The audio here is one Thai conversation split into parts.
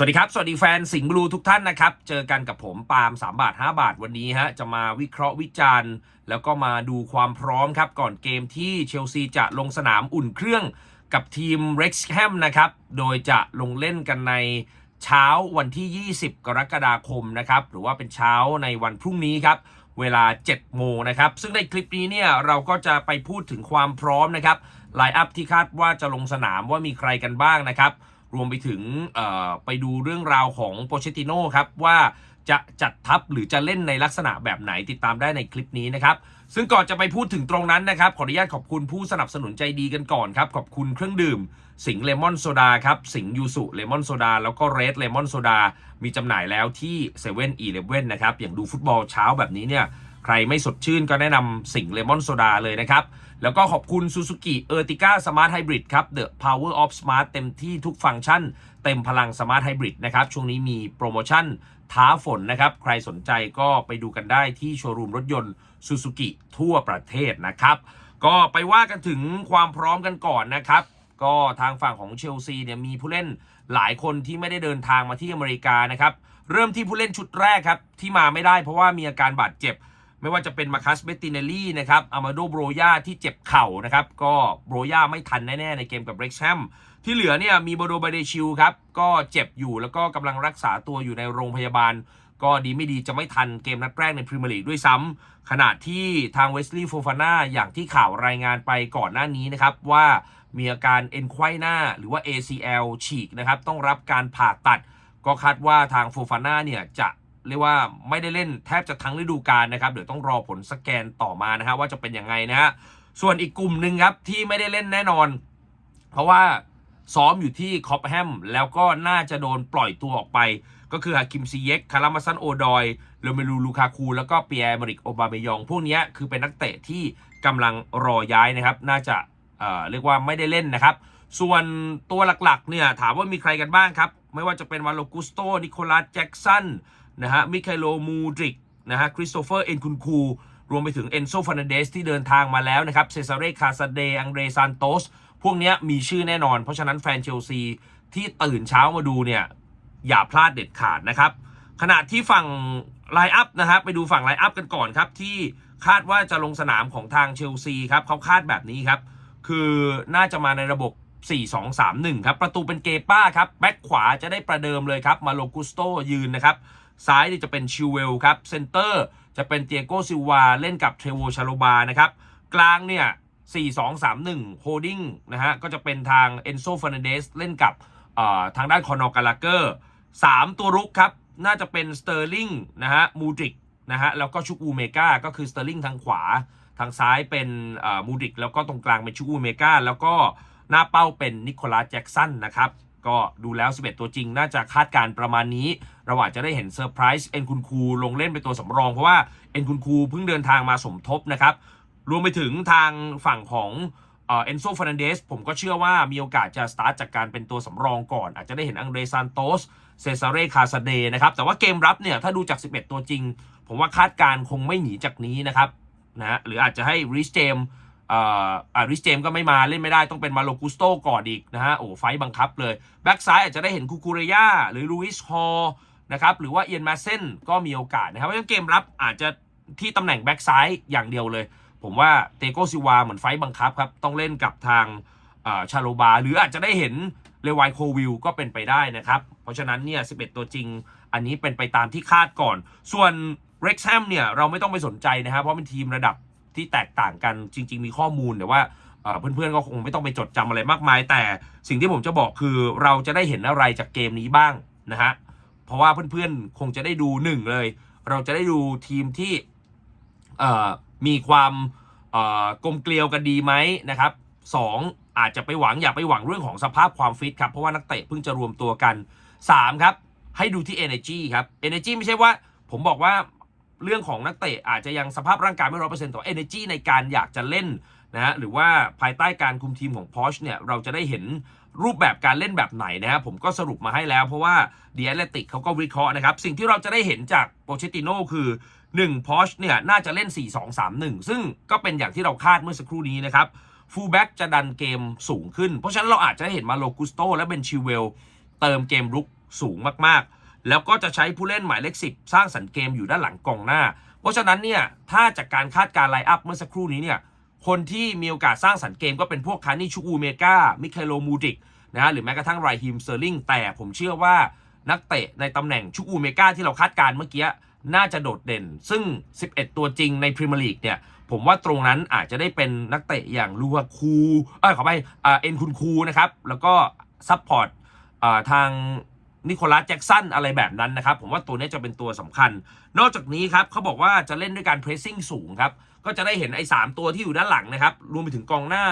สวัสดีครับ สวัสดีแฟนสิงห์บลูทุกท่านนะครับ เจอกันกับผมปาล์ม3 บาท 5 บาทวันนี้ฮะ จะมาวิเคราะห์วิจารณ์ แล้วก็มาดูความพร้อมครับ ก่อนเกมที่เชลซีจะลงสนามอุ่นเครื่องกับทีมเร็กซ์แฮมนะครับ โดยจะลงเล่นกันในเช้าวันที่ 20 กรกฎาคมนะครับ หรือว่าเป็นเช้าในวันพรุ่งนี้ครับ เวลา 7 โมงนะครับ ซึ่งในคลิปนี้เนี่ยเราก็จะไปพูดถึงความพร้อมนะครับไลน์อัพที่คาดว่าจะลงสนามว่ามีใครกันบ้างนะครับ รวมไปถึงไปดูเรื่องราวของโปเชติโน่ครับว่าจะจัดทัพหรือจะเล่นในลักษณะแบบไหนติดตามได้ในคลิปนี้นะครับ ซึ่งก่อนจะไปพูดถึงตรงนั้นนะครับ ขออนุญาตขอบคุณผู้สนับสนุนใจดีกันก่อนครับ ขอบคุณเครื่องดื่ม สิงเลมอนโซดาครับสิงยูสุเลมอนโซดาแล้วก็เรดเลมอนโซดามีจำหน่ายแล้วที่7 e เ e ่ e อนะครับ อย่างดูฟุตบอลเช้าแบบนี้เนี่ย ใครไม่สดชื่นก็แนะนำสิงเลมอนโซดาเลยนะครับ แล้วก็ขอบคุณ Suzuki Ertiga Smart Hybrid ครับ The Power of Smart เต็มที่ทุกฟังก์ชัน เต็มพลัง Smart Hybrid นะครับ ช่วงนี้มีโปรโมชั่นท้าฝนนะครับ ใครสนใจก็ไปดูกันได้ที่โชว์รูมรถยนต์ Suzuki ทั่วประเทศนะครับ ก็ไปว่ากันถึงความพร้อมกันก่อนนะครับก็ทางฝั่งของเชลซีเนี่ยมีผู้เล่นหลายคนที่ไม่ได้เดินทางมาที่อเมริกานะครับ เริ่มที่ผู้เล่นชุดแรกครับ ที่มาไม่ได้เพราะว่ามีอาการบาดเจ็บ ไม่ว่าจะเป็นมาคัสเบตติเนลี่นะครับอามาโดโบรยาที่เจ็บเข่านะครับ ก็โบรยาไม่ทันแน่ ๆ ในเกมกับเร็กแฮมที่เหลือเนี่ยมีโบโดบาเดชิลครับ ก็เจ็บอยู่แล้วก็กำลังรักษาตัวอยู่ในโรงพยาบาล ก็ดีไม่ดีจะไม่ทันเกมนัดแรกในพรีเมียร์ลีกด้วยซ้ำขณะที่ทางเวสลีย์โฟฟาน่าอย่างที่ข่าวรายงานไปก่อนหน้านี้นะครับ ว่ามีอาการเอ็นไขว้หน้าหรือว่า ACL ฉีกนะครับต้องรับการผ่าตัด ก็คาดว่าทางโฟฟาน่าเนี่ยจะ เรียกว่าไม่ได้เล่นแทบจะทั้งฤดูกาลนะครับเดี๋ยวต้องรอผลสแกนต่อมานะฮะว่าจะเป็นยังไงนะฮะส่วนอีกกลุ่มหนึ่งครับที่ไม่ได้เล่นแน่นอน เพราะว่าซ้อมอยู่ที่คอปแฮมแล้วก็น่าจะโดนปล่อยตัวออกไป ก็คือฮาคิมซีเย็กคารามาซันโอดอยโรเมลูลูคาคู แล้วก็เปียร์มริกโอบาเมยอง พวกนี้คือเป็นนักเตะที่กำลังรอย้ายนะครับ น่าจะเอ่อเรียกว่าไม่ได้เล่นนะครับ ส่วนตัวหลักๆเนี่ยถามว่ามีใครกันบ้างครับ ไม่ว่าจะเป็นวาโลกุสโตนิโคลัสแจ็กสัน นะฮะมิคาโลมูดริกนะฮะคริสโตเฟอร์เอ็นคุนคูรวมไปถึงเอนโซฟ r นเดสที่เดินทางมาแล้วนะครับเซซาเรคาซาเดอังเดรซานโตสพวกนี้มีชื่อแน่นอน เพราะฉะนั้นแฟนเชลซีที่ตื่นเช้ามาดูเนี่ยอย่าพลาดเด็ดขาดนะครับ ขณะที่ฝั่งไลน์อัพนะครับไปดูฝั่งไลน์อัพกันก่อนครับที่คาดว่าจะลงสนามของทางเชลซีครับเขาคาดแบบนี้ครับ คือน่าจะมาในระบบ 4-2-3-1 ครับ ประตูเป็นเกป้าครับ แบ็คขวาจะได้ประเดิมเลยครับ มาโลกุสโตยืนนะครับ ซ้ายจะเป็นชิวเวลครับเซนเตอร์จะเป็นเตียโกซิวาเล่นกับเทรโวชาโลบานะครับกลางเนี่ย 4-2-3-1 โฮดิ้งนะฮะ ก็จะเป็นทางเอนโซฟ r นเดสเล่นกับเอ่อทางด้านคอนอกาลาเกอร์3ตัวรุกครับ น่าจะเป็นสเตอร์ลิงนะฮะมูดริกนะฮะ แล้วก็ชุกอูเมกาก็คือสเตอร์ลิงทางขวา ทางซ้ายเป็นมูดริกแล้วก็ตรงกลางเป็นชุกอูเมกาแล้วก็หน้าเป้าเป็นนิโคลัสแจ็กสันนะครับ ก็ดูแล้ว 11 ตัวจริง น่าจะคาดการณ์ประมาณนี้ เราอาจจะได้เห็นเซอร์ไพรส์เอ็นคุณคูลงเล่นเป็นตัวสำรอง เพราะว่าเอ็นคุณคูเพิ่งเดินทางมาสมทบนะครับ รวมไปถึงทางฝั่งของเอ็นโซฟ r นเดสผมก็เชื่อว่ามีโอกาสจะสตาร์ทจากการเป็นตัวสำรองก่อน อาจจะได้เห็นอังเดรซานโตสเซซาเรคาซาเดนะครับ แต่ว่าเกมรับเนี่ยถ้าดูจาก 11 ตัวจริง ผมว่าคาดการณ์คงไม่หนีจากนี้นะครับนะฮะหรืออาจจะให้ริสเจม อาริสเจมก็ไม่มาเล่นไม่ได้ต้องเป็นมาโลกุสโตก่อนอีกนะฮะโอ้ไฟบังคับเลย แบ็กซ้ายอาจจะได้เห็นคูคูเรยาหรือลูอิสฮอลนะครับหรือว่าเอียนมาเซนก็มีโอกาสนะครับเพราะฉะนั้นเกมรับอาจจะที่ตำแหน่งแบ็กซ้ายอย่างเดียวเลย ผมว่าเตโกซิวาเหมือนไฟบังคับครับ ต้องเล่นกับทางชาโลบา หรืออาจจะได้เห็นเลวายโควิลก็เป็นไปได้นะครับ เพราะฉะนั้นเนี่ย11 ตัวจริง อันนี้เป็นไปตามที่คาดก่อน ส่วนเร็กแฮมเนี่ยเราไม่ต้องไปสนใจนะครับเพราะเป็นทีมระดับ ที่แตกต่างกันจริง ๆ มีข้อมูลแต่ว่าเพื่อนๆก็คงไม่ต้องไปจดจำอะไรมากมาย แต่สิ่งที่ผมจะบอกคือเราจะได้เห็นอะไรจากเกมนี้บ้างนะฮะเพราะว่าเพื่อนๆคงจะได้ดูหนึ่งเลย เราจะได้ดูทีมที่มีความกลมเกลียวกันดีไหมนะครับสองอาจจะไปหวังอย่าไปหวังเรื่องของสภาพความฟิตครับเพราะว่านักเตะเพิ่งจะรวมตัวกัน 3 ครับ ให้ดูที่ energy ครับ energy ไม่ใช่ว่าผมบอกว่า เรื่องของนักเตะอาจจะยังสภาพร่างกายไม่ร้อยเปอร์เซ็นต์แต่ว่า energy ในการอยากจะเล่นนะฮะหรือว่าภายใต้การคุมทีมของพอชเนี่ยเราจะได้เห็นรูปแบบการเล่นแบบไหนนะฮะผมก็สรุปมาให้แล้ว เพราะว่า The Athletic เขาก็วิเคราะห์นะครับ สิ่งที่เราจะได้เห็นจากโปเชติโน่คือ1พอชเนี่ยน่าจะเล่น 4-2-3-1 ซึ่งก็เป็นอย่างที่เราคาดเมื่อสักครู่นี้นะครับฟูลแบ็กจะดันเกมสูงขึ้น เพราะฉะนั้นเราอาจจะเห็นมาโลกุสโตและเบนชิเวลเติมเกมรุกสูงมากๆ แล้วก็จะใช้ผู้เล่นหมายเลข10สร้างสรรค์เกมอยู่ด้านหลังกองหน้า เพราะฉะนั้นเนี่ยถ้าจากการคาดการไลน์อัพเมื่อสักครู่นี้เนี่ยคนที่มีโอกาสสร้างสรรค์เกมก็เป็นพวกคานี่ชูอูเมกามิเคโลมูดิกนะฮะหรือแม้กระทั่งไรฮิมเซอร์ลิงแต่ผมเชื่อว่านักเตะในตำแหน่งชูอูเมกาที่เราคาดการเมื่อกี้น่าจะโดดเด่น ซึ่ง 11 ตัวจริงในพรีเมียร์ลีกเนี่ย ผมว่าตรงนั้นอาจจะได้เป็นนักเตะอย่างลูอาคู เอ้ยขอไปเอ็นคุณคูนะครับ แล้วก็ซัพพอร์ตทาง นิโคลัสแจ็กสันอะไรแบบนั้นนะครับ ผมว่าตัวนี้จะเป็นตัวสำคัญ นอกจากนี้ครับเขาบอกว่าจะเล่นด้วยการเพรสซิ่งสูงครับ ก็จะได้เห็นไอ้สามตัวที่อยู่ด้านหลังนะครับ รวมไปถึงกองหน้า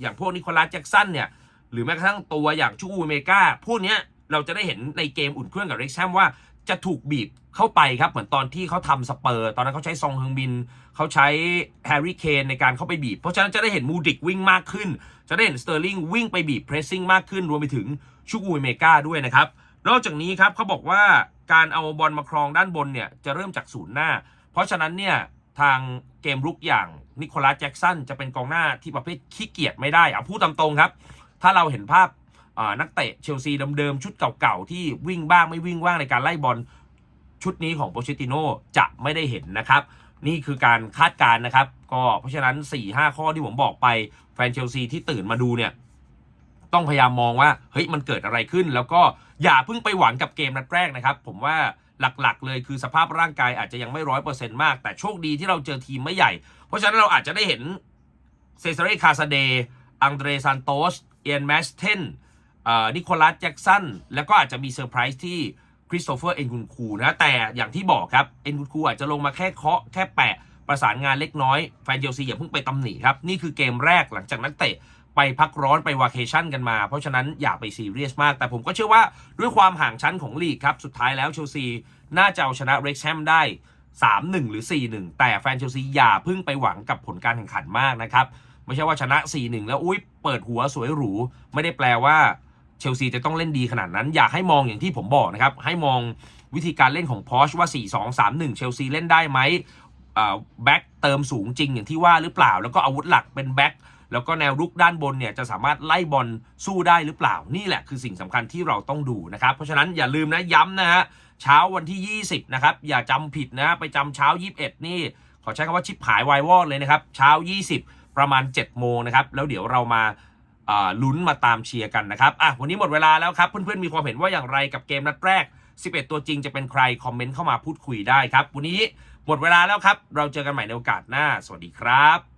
อย่างพวกนิโคลัสแจ็กสันเนี่ย หรือแม้กระทั่งตัวอย่างชูอูเมกาพวกนี้เราจะได้เห็นในเกมอุ่นเครื่องกับเร็กแซมว่าจะถูกบีบเข้าไปครับ เหมือนตอนที่เขาทำสเปอร์ ตอนนั้นเขาใช้ซองเฮงบิน เขาใช้แฮร์รี่เคนในการเข้าไปบีบ เพราะฉะนั้นจะได้เห็นมูดิกวิ่งมากขึ้น จะได้เห็นสเตอร์ลิงวิ่งไปบีบเพรสซิ่งมากขึ้น รวมไปถึงชูอูเมกาด้วยนะครับ นอกจากนี้ครับเขาบอกว่าการเอาบอลมาครองด้านบนเนี่ยจะเริ่มจากศูนย์หน้า เพราะฉะนั้นเนี่ยทางเกมรุกอย่างนิโคลัสแจ็กสันจะเป็นกองหน้าที่ประเภทขี้เกียจไม่ได้เอาพูดตามตรงครับ ถ้าเราเห็นภาพนักเตะเชลซีเดิมๆชุดเก่าๆที่วิ่งบ้างไม่วิ่งบ้างในการไล่บอลชุดนี้ของโปเชติโนจะไม่ได้เห็นนะครับ นี่คือการคาดการณ์นะครับ ก็เพราะฉะนั้น 4-5 ข้อที่ผมบอกไปแฟนเชลซีที่ตื่นมาดูเนี่ย ต้องพยายามมองว่าเฮ้ยมันเกิดอะไรขึ้น แล้วก็อย่าเพิ่งไปหวังกับเกมนัดแรกนะครับ ผมว่าหลักๆ เลยคือสภาพร่างกายอาจจะยังไม่ร้อยเปอร์เซ็นต์มาก แต่โชคดีที่เราเจอทีมไม่ใหญ่ เพราะฉะนั้นเราอาจจะได้เห็นเซซาเรคาซาเดอังเดรซานโตสเอียนแมสเทนนิโคลัสแจ็กสันแล้วก็อาจจะมีเซอร์ไพรส์ที่คริสโตเฟอร์เอ็นคุนคูนะแต่อย่างที่บอกครับเอ็นคุนคูอาจจะลงมาแค่เคาะแค่แปะประสานงานเล็กน้อย แฟนเชลซีอย่าเพิ่งไปตำหนิครับ นี่คือเกมแรกหลังจากนักเตะ ไปพักร้อนไปวาเคชั่นกันมา เพราะฉะนั้นอย่าไปซีเรียสมาก แต่ผมก็เชื่อว่าด้วยความห่างชั้นของลีกครับ สุดท้ายแล้วเชลซีน่าจะเอาชนะเร็กแฮมได้ 3-1 หรือ 4-1 แต่แฟนเชลซีอย่าพิ่งไปหวังกับผลการแข่งขันมากนะครับ ไม่ใช่ว่าชนะ 4-1 แล้วอุ้ยเปิดหัวสวยหรู ไม่ได้แปลว่าเชลซีจะต้องเล่นดีขนาดนั้น อยากให้มองอย่างที่ผมบอกนะครับ ให้มองวิธีการเล่นของพอชว่า 4-2-3-1 เชลซีเล่นได้ไหมแบ็กเติมสูงจริงอย่างที่ว่าหรือเปล่า แล้วก็อาวุธหลักเป็นแบ็ก แล้วก็แนวรุกด้านบนเนี่ยจะสามารถไล่บอลสู้ได้หรือเปล่า นี่แหละคือสิ่งสำคัญที่เราต้องดูนะครับ เพราะฉะนั้นอย่าลืมนะย้ำนะฮะเช้าวันที่ 20 นะครับ อย่าจำผิดนะไปจำเช้า 21 นี่ ขอใช้คำว่าชิปหายวายวอดเลยนะครับ เช้า 20 ประมาณ 7 โมงนะครับ แล้วเดี๋ยวเรามาอ่าลุ้นมาตามเชียร์กันนะครับอะวันนี้หมดเวลาแล้วครับ เพื่อนๆมีความเห็นว่าอย่างไรกับเกมนัดแรก 11 ตัวจริงจะเป็นใคร คอมเมนต์เข้ามาพูดคุยได้ครับ วันนี้หมดเวลาแล้วครับ เราเจอกันใหม่ในโอกาสหน้า สวัสดีครับ